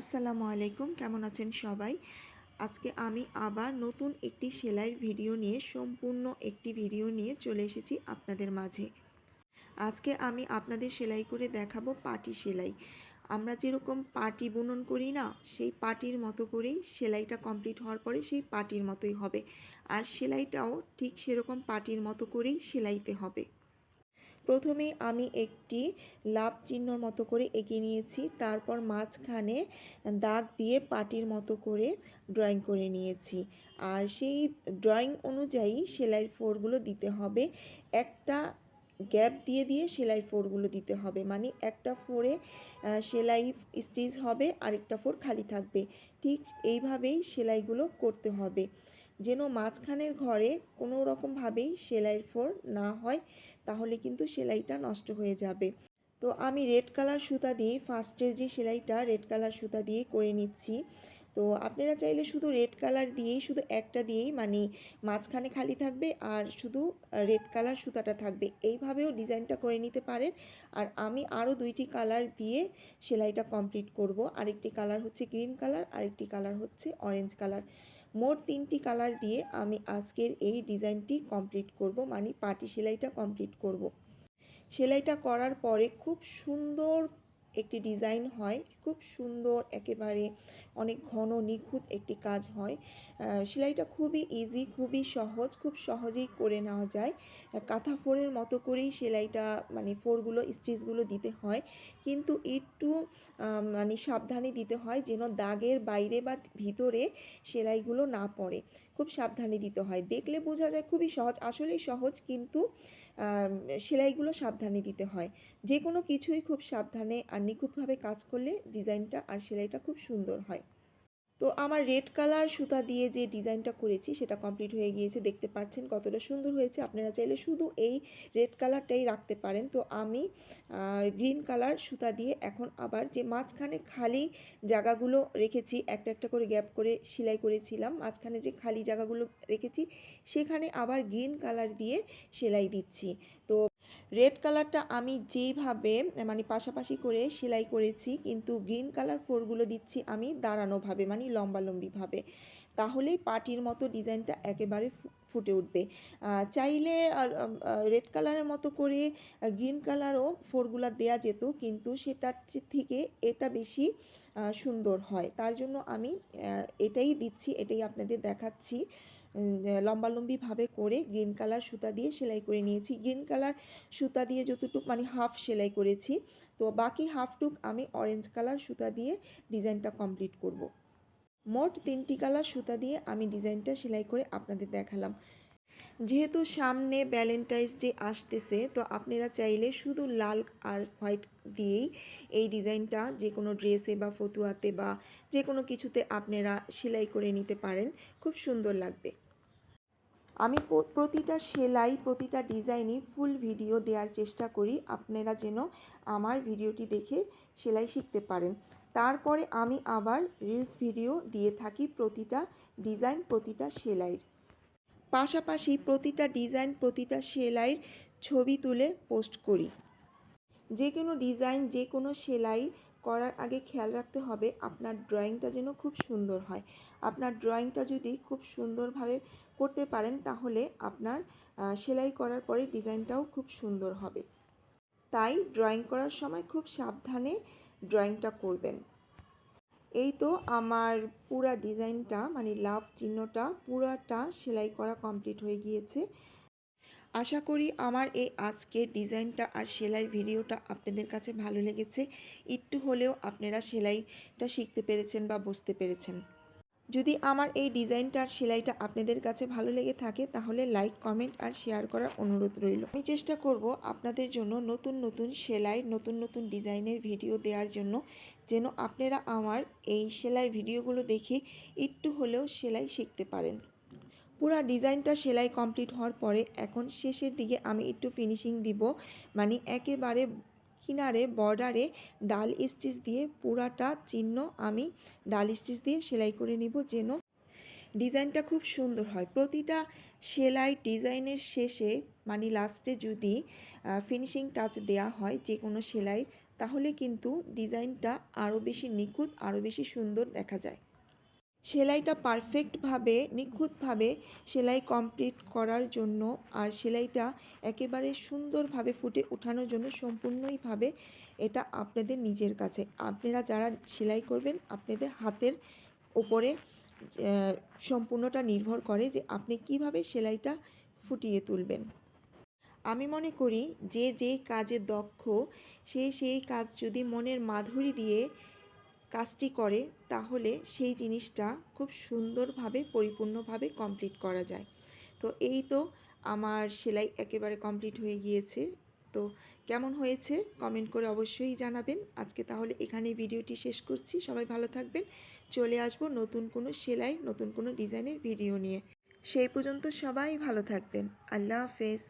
আসসালামু আলাইকুম, কেমন আছেন সবাই? আজকে আমি আবার নতুন একটি সেলাইয়ের ভিডিও নিয়ে, সম্পূর্ণ একটি ভিডিও নিয়ে চলে এসেছি আপনাদের মাঝে। আজকে আমি আপনাদের সেলাই করে দেখাবো পাটি সেলাই। আমরা যেরকম পাটি বুনন করি না, সেই পাটির মতো করেই সেলাইটা কমপ্লিট হওয়ার পরে সেই পাটির মতোই হবে। আর সেলাইটাও ঠিক সেরকম পাটির মতো করেই সেলাইতে হবে। প্রথমে আমি একটি লাভ চিহ্নর মতো করে এঁকে নিয়েছি, তারপর মাঝখানে দাগ দিয়ে পাটির মতো করে ড্রয়িং করে নিয়েছি। আর সেই ড্রয়িং অনুযায়ী সেলাইয়ের ফোরগুলো দিতে হবে। একটা গ্যাপ দিয়ে দিয়ে সেলাই ফোরগুলো দিতে হবে। মানে একটা ফোরে সেলাই স্টিচ হবে, আরেকটা ফোর খালি থাকবে। ঠিক এইভাবেই সেলাইগুলো করতে হবে। যেন মাঝখানের ঘরে কোনো রকমভাবেই সেলাইয়ের ফোর না হয়, তাহলে কিন্তু সেলাইটা নষ্ট হয়ে যাবে। তো আমি রেড কালার সুতা দিয়ে ফার্স্টের যে সেলাইটা রেড কালার সুতা দিয়ে করে নিচ্ছি। তো আপনারা চাইলে শুধু রেড কালার দিয়েই, শুধু একটা দিয়েই মানে মাঝখানে খালি থাকবে আর শুধু রেড কালার সুতাটা থাকবে। এইভাবেও ডিজাইনটা করে নিতে পারেন। আর আমি আরও দুইটি কালার দিয়ে সেলাইটা কমপ্লিট করব। আরেকটি কালার হচ্ছে গ্রিন কালার, আরেকটি কালার হচ্ছে অরেঞ্জ কালার। মোট তিনটি কালার দিয়ে আমি আজকের এই ডিজাইনটি কমপ্লিট করব মানে পাটি সেলাইটা কমপ্লিট করব। সেলাইটা করার পরে খুব সুন্দর একটি ডিজাইন হয়, খুব সুন্দর, একেবারে অনেক ঘন, নিখুঁত একটি কাজ হয়। সেলাইটা খুবই ইজি খুবই সহজ, খুব সহজেই করে নেওয়া যায়। কাঁথা ফোরের মতো করেই সেলাইটা মানে ফোরগুলো, স্টিচগুলো দিতে হয়। কিন্তু একটু মানে সাবধানে দিতে হয় যেন দাগের বাইরে বা ভিতরে সেলাইগুলো না পড়ে। খুব সাবধানে দিতে হয়। দেখলে বোঝা যায় খুবই সহজ, আসলেই সহজ কিন্তু সেলাইগুলো সাবধানে দিতে হয়। যে কোনো কিছুই খুব সাবধানে আর নিখুঁতভাবে কাজ করলে ডিজাইনটা আর সেলাইটা খুব সুন্দর হয়। তো আমার রেড কালার সুতা দিয়ে যে ডিজাইনটা করেছি, সেটা কমপ্লিট হয়ে গিয়েছে। দেখতে পাচ্ছেন কতটা সুন্দর হয়েছে। আপনারা চাইলে শুধু এই রেড কালারটাই রাখতে পারেন। তো আমি গ্রিন কালার সুতা দিয়ে এখন আবার যে মাঝখানে খালি জায়গাগুলো রেখেছি, একটা একটা করে গ্যাপ করে সেলাই করেছিলাম। মাঝখানে যে খালি জায়গাগুলো রেখেছি, সেখানে আবার গ্রিন কালার দিয়ে সেলাই দিচ্ছি। তো রেড কালারটা আমি যেইভাবে মানে পাশাপাশি করে সেলাই করেছি, কিন্তু গ্রিন কালার ফোরগুলো দিচ্ছি আমি দাঁড়ানোভাবে মানে লম্বালম্বিভাবে। তাহলেই পাটির মতো ডিজাইনটা একেবারে ফুটে উঠবে। চাইলে রেড কালারের মতো করে গ্রিন কালারও ফোরগুলো দেয়া যেত, কিন্তু সেটার থেকে এটা বেশি সুন্দর হয়। তার জন্য আমি এটাই দিচ্ছি, এটাই আপনাদের দেখাচ্ছি। লম্বালম্বিভাবে করে গ্রিন কালার সুতা দিয়ে সেলাই করে নিয়েছি। গ্রিন কালার সুতা দিয়ে যতটুক মানে হাফ সেলাই করেছি, তো বাকি হাফটুক আমি অরেঞ্জ কালার সুতা দিয়ে ডিজাইনটা কমপ্লিট করব। মোট তিনটি কালার সুতা দিয়ে আমি ডিজাইনটা সেলাই করে আপনাদের দেখালাম। যেহেতু সামনে ভ্যালেন্টাইন্স ডে আসতেছে, তো আপনারা চাইলে শুধু লাল আর হোয়াইট দিয়েই এই ডিজাইনটা যে কোনো ড্রেসে বা ফতুয়াতে বা যে কোনো কিছুতে আপনারা সেলাই করে নিতে পারেন। খুব সুন্দর লাগবে। আমি প্রতিটা সেলাই, প্রতিটা ডিজাইনই ফুল ভিডিও দেওয়ার চেষ্টা করি। আপনারা যেন আমার ভিডিওটি দেখে সেলাই শিখতে পারেন। তারপরে আমি আবার রিলস ভিডিও দিয়ে থাকি প্রতিটা ডিজাইন, প্রতিটা সেলাইয়ের। পাশাপাশি প্রতিটা ডিজাইন, প্রতিটা সেলাইয়ের ছবি তুলে পোস্ট করি। যে কোনো ডিজাইন, যে কোনো সেলাই করার আগে খেয়াল রাখতে হবে, আপনার ড্রয়িংটা যেন খুব সুন্দর হয়। আপনার ড্রয়িংটা যদি খুব সুন্দরভাবে করতে পারেন, তাহলে আপনার সেলাই করার পরে ডিজাইনটাও খুব সুন্দর হবে। তাই ড্রয়িং করার সময় খুব সাবধানে ড্রয়িংটা করবেন। এই তো আমার পুরা ডিজাইনটা মানে লাভ চিহ্নটা, পুরাটা সেলাই করা কমপ্লিট হয়ে গিয়েছে। আশা করি আমার এই আজকের ডিজাইনটা আর সেলাই ভিডিওটা আপনাদের কাছে ভালো লেগেছে। একটু হলেও আপনারা সেলাইটা শিখতে পেরেছেন বা বুঝতে পেরেছেন। যদি আমার এই ডিজাইনটা আর সেলাইটা আপনাদের কাছে ভালো লেগে থাকে, তাহলে লাইক কমেন্ট আর শেয়ার করার অনুরোধ রইল। আমি চেষ্টা করব আপনাদের জন্য নতুন নতুন সেলাই, নতুন নতুন ডিজাইনের ভিডিও দেওয়ার জন্য, যেন আপনারা আমার এই সেলাই ভিডিওগুলো দেখে একটু হলেও সেলাই শিখতে পারেন। পুরো ডিজাইনটা সেলাই কমপ্লিট হওয়ার পরে, এখন শেষের দিকে আমি একটু ফিনিশিং দিব মানে একেবারে কিনারে বর্ডারে ডাল স্টিচ দিয়ে পুরাটা চিহ্ন আমি ডাল স্টিচ দিয়ে সেলাই করে নিব যেন ডিজাইনটা খুব সুন্দর হয়। প্রতিটা সেলাই ডিজাইনের শেষে মানে লাস্টে যদি ফিনিশিং টাচ দেয়া হয় যে কোনো সেলাই তাহলে কিন্তু ডিজাইনটা আরও বেশি নিখুঁত আরও বেশি সুন্দর দেখা যায়। সেলাইটা পারফেক্টভাবে নিখুঁতভাবে সেলাই কমপ্লিট করার জন্য আর সেলাইটা একেবারে সুন্দরভাবে ফুটে ওঠানোর জন্য সম্পূর্ণইভাবে এটা আপনাদের নিজের কাছে। আপনারা যারা সেলাই করবেন, আপনাদের হাতের ওপরে সম্পূর্ণটা নির্ভর করে যে আপনি কীভাবে সেলাইটা ফুটিয়ে তুলবেন। আমি মনে করি যে যেই কাজে দক্ষ, সে সেই কাজ যদি মনের মাধুরী দিয়ে কাজটি করে, তাহলে সেই জিনিসটা খুব সুন্দরভাবে, পরিপূর্ণভাবে কমপ্লিট করা যায়। তো এই তো আমার সেলাই একেবারে কমপ্লিট হয়ে গিয়েছে। তো কেমন হয়েছে কমেন্ট করে অবশ্যই জানাবেন। আজকে তাহলে এখানে ভিডিওটি শেষ করছি। সবাই ভালো থাকবেন। চলে আসব নতুন কোনো সেলাই, নতুন কোনো ডিজাইনের ভিডিও নিয়ে। সেই পর্যন্ত সবাই ভালো থাকবেন। আল্লাহ হাফেজ।